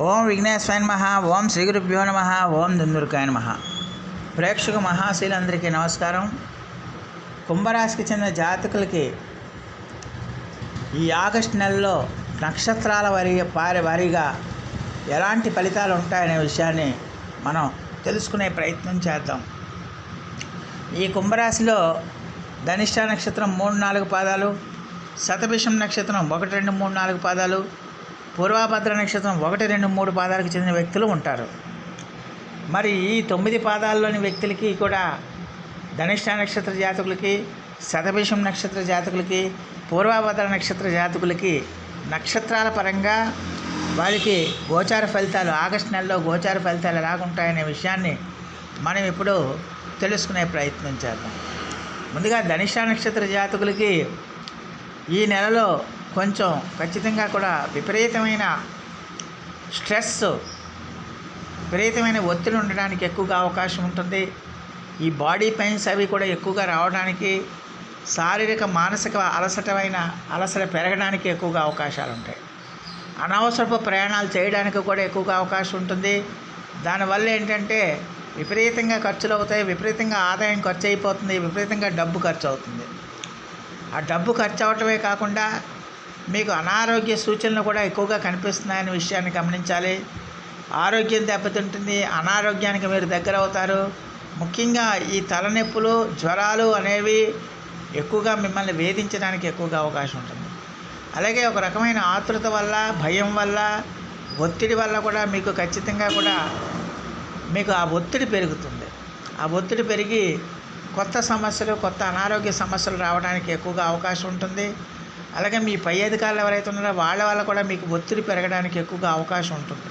ఓం విఘ్నేశ్వరాయ నమ ఓం శ్రీ గురుభ్యో నమ ఓం దుందుర్కాయ నమ. ప్రేక్షక మహాశీలందరికీ నమస్కారం. కుంభరాశికి చెందిన జాతకులకి ఈ ఆగస్టు నెలలో నక్షత్రాల వారి వారి వారీగా ఎలాంటి ఫలితాలు ఉంటాయనే విషయాన్ని మనం తెలుసుకునే ప్రయత్నం చేద్దాం. ఈ కుంభరాశిలో ధనిష్ట నక్షత్రం మూడు నాలుగు పాదాలు శతభిషం నక్షత్రం ఒకటి రెండు మూడు నాలుగు పాదాలు పూర్వాభద్ర నక్షత్రం ఒకటి రెండు మూడు పాదాలకు చెందిన వ్యక్తులు ఉంటారు. మరి ఈ తొమ్మిది పాదాల్లోని వ్యక్తులకి కూడా ధనిష్ట నక్షత్ర జాతకులకి శతభిషం నక్షత్ర జాతకులకి పూర్వాభద్ర నక్షత్ర జాతకులకి నక్షత్రాల పరంగా వారికి గోచార ఫలితాలు ఆగస్టు నెలలో గోచార ఫలితాలు ఎలాగుంటాయనే విషయాన్ని మనం ఇప్పుడు తెలుసుకునే ప్రయత్నం చేద్దాం. ముందుగా ధనిష్ట నక్షత్ర జాతకులకి ఈ నెలలో కొంచెం ఖచ్చితంగా కూడా విపరీతమైన స్ట్రెస్ విపరీతమైన ఒత్తిడి ఉండడానికి ఎక్కువగా అవకాశం ఉంటుంది. ఈ బాడీ పెయిన్స్ అవి కూడా ఎక్కువగా రావడానికి శారీరక మానసిక అలసటమైన అలసట పెరగడానికి ఎక్కువగా అవకాశాలు ఉంటాయి. అనవసరపు ప్రయాణాలు చేయడానికి కూడా ఎక్కువగా అవకాశం ఉంటుంది. దానివల్ల ఏంటంటే విపరీతంగా ఖర్చులు అవుతాయి విపరీతంగా ఆదాయం ఖర్చు అయిపోతుంది విపరీతంగా డబ్బు ఖర్చు అవుతుంది. ఆ డబ్బు ఖర్చు అవటమే కాకుండా మీకు అనారోగ్య సూచనలు కూడా ఎక్కువగా కనిపిస్తున్నాయనే విషయాన్ని గమనించాలి. ఆరోగ్యం దెబ్బతింటుంది అనారోగ్యానికి మీరు దగ్గర అవుతారు. ముఖ్యంగా ఈ తలనొప్పులు జ్వరాలు అనేవి ఎక్కువగా మిమ్మల్ని వేధించడానికి ఎక్కువగా అవకాశం ఉంటుంది. అలాగే ఒక రకమైన ఆతృత వల్ల భయం వల్ల ఒత్తిడి వల్ల కూడా మీకు ఖచ్చితంగా కూడా మీకు ఆ ఒత్తిడి పెరుగుతుంది. ఆ ఒత్తిడి పెరిగి కొత్త సమస్యలు కొత్త అనారోగ్య సమస్యలు రావడానికి ఎక్కువగా అవకాశం ఉంటుంది. అలాగే మీ పై అధికారులు ఎవరైతే ఉన్నారో వాళ్ళ వల్ల కూడా మీకు ఒత్తిడి పెరగడానికి ఎక్కువగా అవకాశం ఉంటుంది.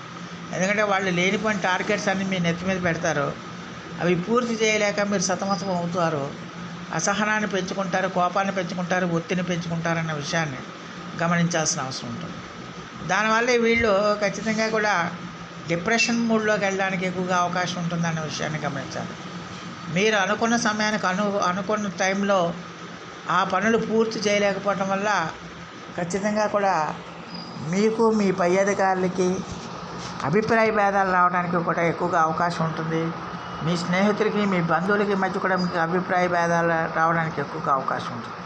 ఎందుకంటే వాళ్ళు లేనిపోయిన టార్గెట్స్ అన్ని మీ నెత్తి మీద పెడతారు. అవి పూర్తి చేయలేక మీరు సతమతం అవుతారు. అసహనాన్ని పెంచుకుంటారు కోపాన్ని పెంచుకుంటారు ఒత్తిడిని పెంచుకుంటారన్న విషయాన్ని గమనించాల్సిన అవసరం ఉంటుంది. దానివల్ల వీళ్ళు ఖచ్చితంగా కూడా డిప్రెషన్ మూడ్లోకి వెళ్ళడానికి ఎక్కువగా అవకాశం ఉంటుందన్న విషయాన్ని గమనించాలి. మీరు అనుకున్న సమయానికి అను అనుకున్న టైంలో ఆ పనులు పూర్తి చేయలేకపోవటం వల్ల ఖచ్చితంగా కూడా మీకు మీ పై అధికారులకి అభిప్రాయ భేదాలు రావడానికి కూడా ఎక్కువగా అవకాశం ఉంటుంది. మీ స్నేహితులకి మీ బంధువులకి మధ్య కూడా మీకు అభిప్రాయ భేదాలు రావడానికి ఎక్కువగా అవకాశం ఉంటుంది.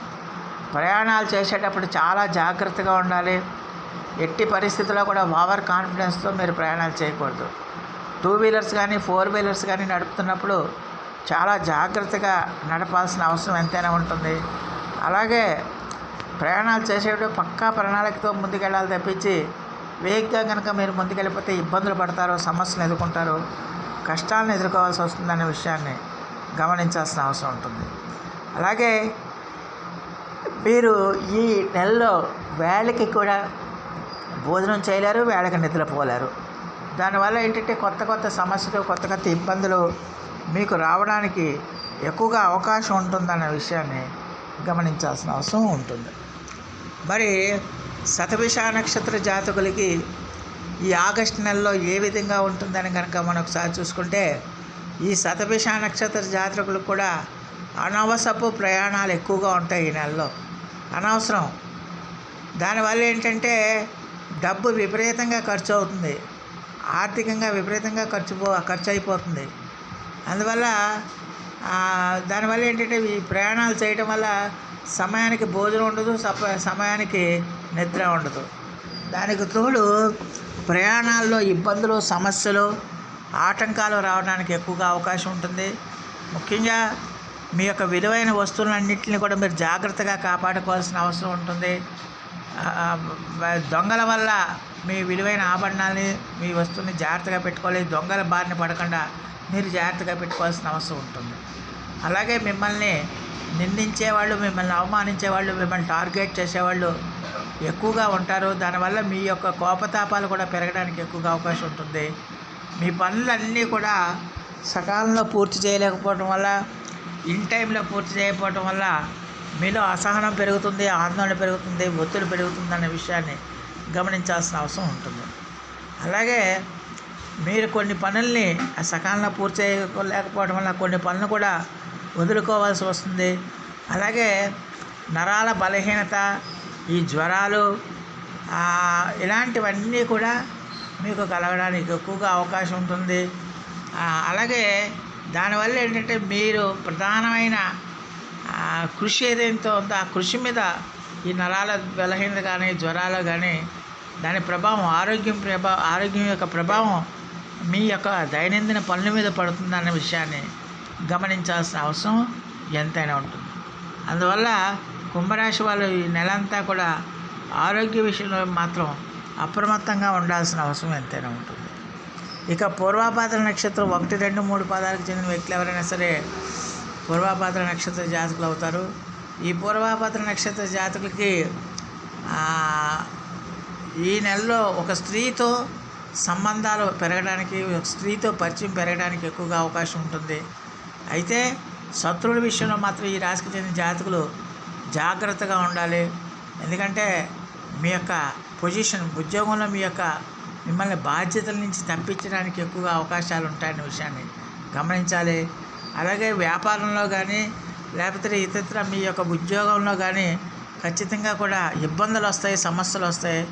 ప్రయాణాలు చేసేటప్పుడు చాలా జాగ్రత్తగా ఉండాలి. ఎట్టి పరిస్థితుల్లో కూడా ఓవర్ కాన్ఫిడెన్స్తో మీరు ప్రయాణాలు చేయకూడదు. టూ వీలర్స్ కానీ ఫోర్ వీలర్స్ కానీ నడుపుతున్నప్పుడు చాలా జాగ్రత్తగా నడపాల్సిన అవసరం ఎంతైనా ఉంటుంది. అలాగే ప్రయాణాలు చేసేటప్పుడు పక్కా ప్రణాళికతో ముందుకెళ్ళాలి తప్పించి వేగంగా కనుక మీరు ముందుకెళ్ళిపోతే ఇబ్బందులు పడతారు సమస్యలు ఎదుర్కొంటారు కష్టాలను ఎదుర్కోవాల్సి వస్తుందనే విషయాన్ని గమనించాల్సిన అవసరం ఉంటుంది. అలాగే మీరు ఈ నెలలో వేళకి కూడా భోజనం చేయలేరు వేళకి నిద్రపోలేరు. దానివల్ల ఏంటంటే కొత్త కొత్త సమస్యలు కొత్త కొత్త ఇబ్బందులు మీకు రావడానికి ఎక్కువగా అవకాశం ఉంటుందన్న విషయాన్ని గమనించాల్సిన అవసరం ఉంటుంది. మరి శతభిష నక్షత్ర జాతకులకి ఈ ఆగస్టు నెలలో ఏ విధంగా ఉంటుందని కనుక మనం ఒకసారి చూసుకుంటే ఈ శతభిష నక్షత్ర జాతకులకు కూడా అనవసపు ప్రయాణాలు ఎక్కువగా ఉంటాయి ఈ నెలలో. అనవసరం. దానివల్ల ఏంటంటే డబ్బు విపరీతంగా ఖర్చు అవుతుంది. ఆర్థికంగా విపరీతంగా ఖర్చు పో ఖర్చు అయిపోతుంది. అందువల్ల దానివల్ల ఏంటంటే ఈ ప్రయాణాలు చేయటం వల్ల సమయానికి భోజనం ఉండదు సప సమయానికి నిద్ర ఉండదు. దానికి తోడు ప్రయాణాల్లో ఇబ్బందులు సమస్యలు ఆటంకాలు రావడానికి ఎక్కువగా అవకాశం ఉంటుంది. ముఖ్యంగా మీ యొక్క విలువైన వస్తువులన్నింటినీ కూడా మీరు జాగ్రత్తగా కాపాడుకోవాల్సిన అవసరం ఉంటుంది. దొంగల వల్ల మీ విలువైన ఆభరణాలని మీ వస్తువుని జాగ్రత్తగా పెట్టుకోవాలి. దొంగల బారిన పడకుండా మీరు జాగ్రత్తగా పెట్టుకోవాల్సిన అవసరం ఉంటుంది. అలాగే మిమ్మల్ని నిందించేవాళ్ళు మిమ్మల్ని అవమానించేవాళ్ళు మిమ్మల్ని టార్గెట్ చేసేవాళ్ళు ఎక్కువగా ఉంటారు. దానివల్ల మీ యొక్క కోపతాపాలు కూడా పెరగడానికి ఎక్కువగా అవకాశం ఉంటుంది. మీ పనులన్నీ కూడా సకాలంలో పూర్తి చేయలేకపోవడం వల్ల ఇన్ టైంలో పూర్తి చేయకపోవడం వల్ల మీలో అసహనం పెరుగుతుంది ఆందోళన పెరుగుతుంది ఒత్తిడి పెరుగుతుంది అనే విషయాన్ని గమనించాల్సిన అవసరం ఉంటుంది. అలాగే మీరు కొన్ని పనుల్ని సకాలంలో పూర్తి చేయలేకపోవడం వల్ల కొన్ని పనులు కూడా వదులుకోవాల్సి వస్తుంది. అలాగే నరాల బలహీనత ఈ జ్వరాలు ఇలాంటివన్నీ కూడా మీకు కలగడానికి ఎక్కువగా అవకాశం ఉంటుంది. అలాగే దానివల్ల ఏంటంటే మీరు ప్రధానమైన కృషి ఏదైతే ఉందో ఆ కృషి మీద ఈ నరాల బలహీనత కానీ జ్వరాలు కానీ దాని ప్రభావం ఆరోగ్యం ప్రభా ఆరోగ్యం యొక్క ప్రభావం మీ యొక్క దైనందిన పనుల మీద పడుతుందన్న విషయాన్ని గమనించాల్సిన అవసరం ఎంతైనా ఉంటుంది. అందువల్ల కుంభరాశి వాళ్ళు ఈ నెలంతా కూడా ఆరోగ్య విషయంలో మాత్రం అప్రమత్తంగా ఉండాల్సిన అవసరం ఎంతైనా ఉంటుంది. ఇక పూర్వాపాత్ర నక్షత్రం ఒకటి రెండు మూడు పాదాలకు చెందిన వ్యక్తులు ఎవరైనా సరే పూర్వాపాత్ర నక్షత్ర జాతకులు అవుతారు. ఈ పూర్వాపాత్ర నక్షత్ర జాతకులకి ఈ నెలలో ఒక స్త్రీతో సంబంధాలు పెరగడానికి స్త్రీతో పరిచయం పెరగడానికి ఎక్కువగా అవకాశం ఉంటుంది. అయితే శత్రువుల విషయంలో మాత్రం ఈ రాశికి చెందిన జాతకులు జాగ్రత్తగా ఉండాలి. ఎందుకంటే మీ యొక్క పొజిషన్ ఉద్యోగంలో మీ యొక్క మిమ్మల్ని బాధ్యతల నుంచి తప్పించడానికి ఎక్కువగా అవకాశాలు ఉంటాయనే విషయాన్ని గమనించాలి. అలాగే వ్యాపారంలో కానీ లేకపోతే ఇతర మీ యొక్క ఉద్యోగంలో కానీ ఖచ్చితంగా కూడా ఇబ్బందులు వస్తాయి సమస్యలు వస్తాయి.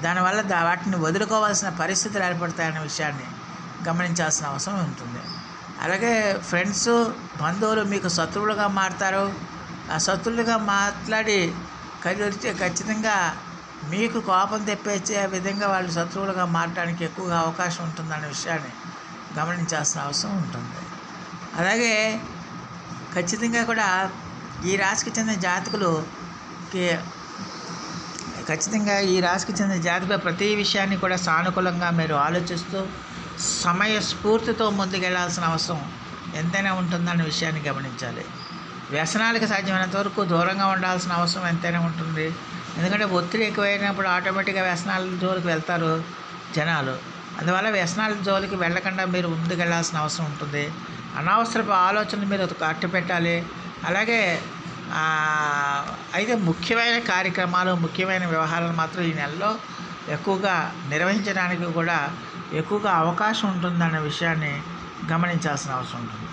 దానివల్ల దా వాటిని వదులుకోవాల్సిన పరిస్థితులు ఏర్పడతాయనే విషయాన్ని గమనించాల్సిన అవసరం ఉంటుంది. అలాగే ఫ్రెండ్స్ బంధువులు మీకు శత్రువులుగా మారుతారు. ఆ శత్రువులుగా మాట్లాడి కలిస్తే ఖచ్చితంగా మీకు కోపం తెప్పించే విధంగా వాళ్ళు శత్రువులుగా మారడానికి ఎక్కువగా అవకాశం ఉంటుందనే విషయాన్ని గమనించాల్సిన అవసరం ఉంటుంది. అలాగే ఖచ్చితంగా కూడా ఈ రాశికి చెందిన జాతకులుకి ఖచ్చితంగా ఈ రాశికి చెందిన జాతకుల ప్రతి విషయాన్ని కూడా సానుకూలంగా మీరు ఆలోచిస్తూ సమయ స్ఫూర్తితో ముందుకెళ్ళాల్సిన అవసరం ఎంతైనా ఉంటుందన్న విషయాన్ని గమనించాలి. వ్యసనాలకు సాధ్యమైనంత వరకు దూరంగా ఉండాల్సిన అవసరం ఎంతైనా ఉంటుంది. ఎందుకంటే ఒత్తిడి ఎక్కువైనప్పుడు ఆటోమేటిక్గా వ్యసనాల జోలికి వెళ్తారు జనాలు. అందువల్ల వ్యసనాల జోలికి వెళ్ళకుండా మీరు ముందుకెళ్ళాల్సిన అవసరం ఉంటుంది. అనవసరపు ఆలోచనలు మీరు అట్టు పెట్టాలి. అలాగే అయితే ముఖ్యమైన కార్యక్రమాలు ముఖ్యమైన వ్యవహారాలు మాత్రం ఈ నెలలో ఎక్కువగా నిర్వహించడానికి కూడా ఎక్కువగా అవకాశం ఉంటుందన్న విషయాన్ని గమనించాల్సిన అవసరం ఉంటుంది.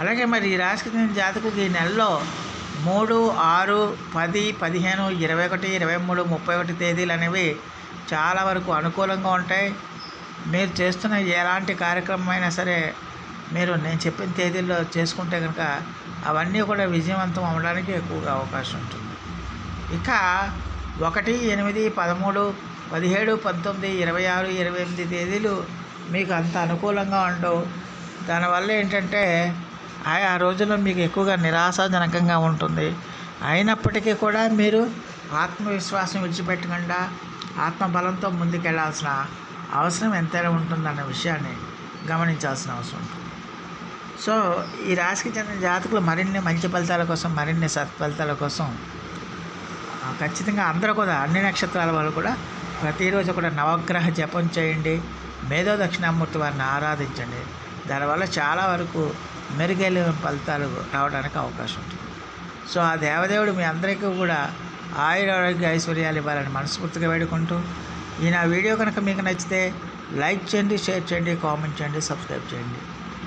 అలాగే మరి ఈ రాశికి చెందిన ఈ నెలలో మూడు ఆరు పది పదిహేను ఇరవై ఒకటి ఇరవై మూడు ముప్పై ఒకటి తేదీలు అనేవి చాలా వరకు అనుకూలంగా ఉంటాయి. మీరు చేస్తున్న ఎలాంటి కార్యక్రమం అయినా సరే మీరు నేను చెప్పిన తేదీల్లో చేసుకుంటే కనుక అవన్నీ కూడా విజయవంతం అవ్వడానికి ఎక్కువగా అవకాశం ఉంటుంది. ఇక ఒకటి ఎనిమిది పదమూడు పదిహేడు పంతొమ్మిది ఇరవై ఆరు ఇరవై ఎనిమిది తేదీలు మీకు అంత అనుకూలంగా ఉండవు. దానివల్ల ఏంటంటే ఆయా రోజుల్లో మీకు ఎక్కువగా నిరాశాజనకంగా ఉంటుంది. అయినప్పటికీ కూడా మీరు ఆత్మవిశ్వాసం విడిచిపెట్టకుండా ఆత్మబలంతో ముందుకెళ్ళాల్సిన అవసరం ఎంతైనా ఉంటుందన్న విషయాన్ని గమనించాల్సిన అవసరం ఉంటుంది. సో ఈ రాశికి చెందిన జాతకులు మరిన్ని మంచి ఫలితాల కోసం మరిన్ని సత్ఫలితాల కోసం ఖచ్చితంగా అందరూ కూడా అన్ని నక్షత్రాల వాళ్ళు కూడా ప్రతిరోజు కూడా నవగ్రహ జపం చేయండి. మేధో దక్షిణామూర్తి వారిని ఆరాధించండి. దానివల్ల చాలా వరకు మెరుగైన ఫలితాలు రావడానికి అవకాశం ఉంటుంది. సో ఆ దేవదేవుడు మీ అందరికీ కూడా ఆయుర ఆరోగ్య ఐశ్వర్యాలు ఇవ్వాలని మనస్ఫూర్తిగా వేడుకుంటూ ఈ నా వీడియో కనుక మీకు నచ్చితే లైక్ చేయండి షేర్ చేయండి కామెంట్ చేయండి సబ్స్క్రైబ్ చేయండి.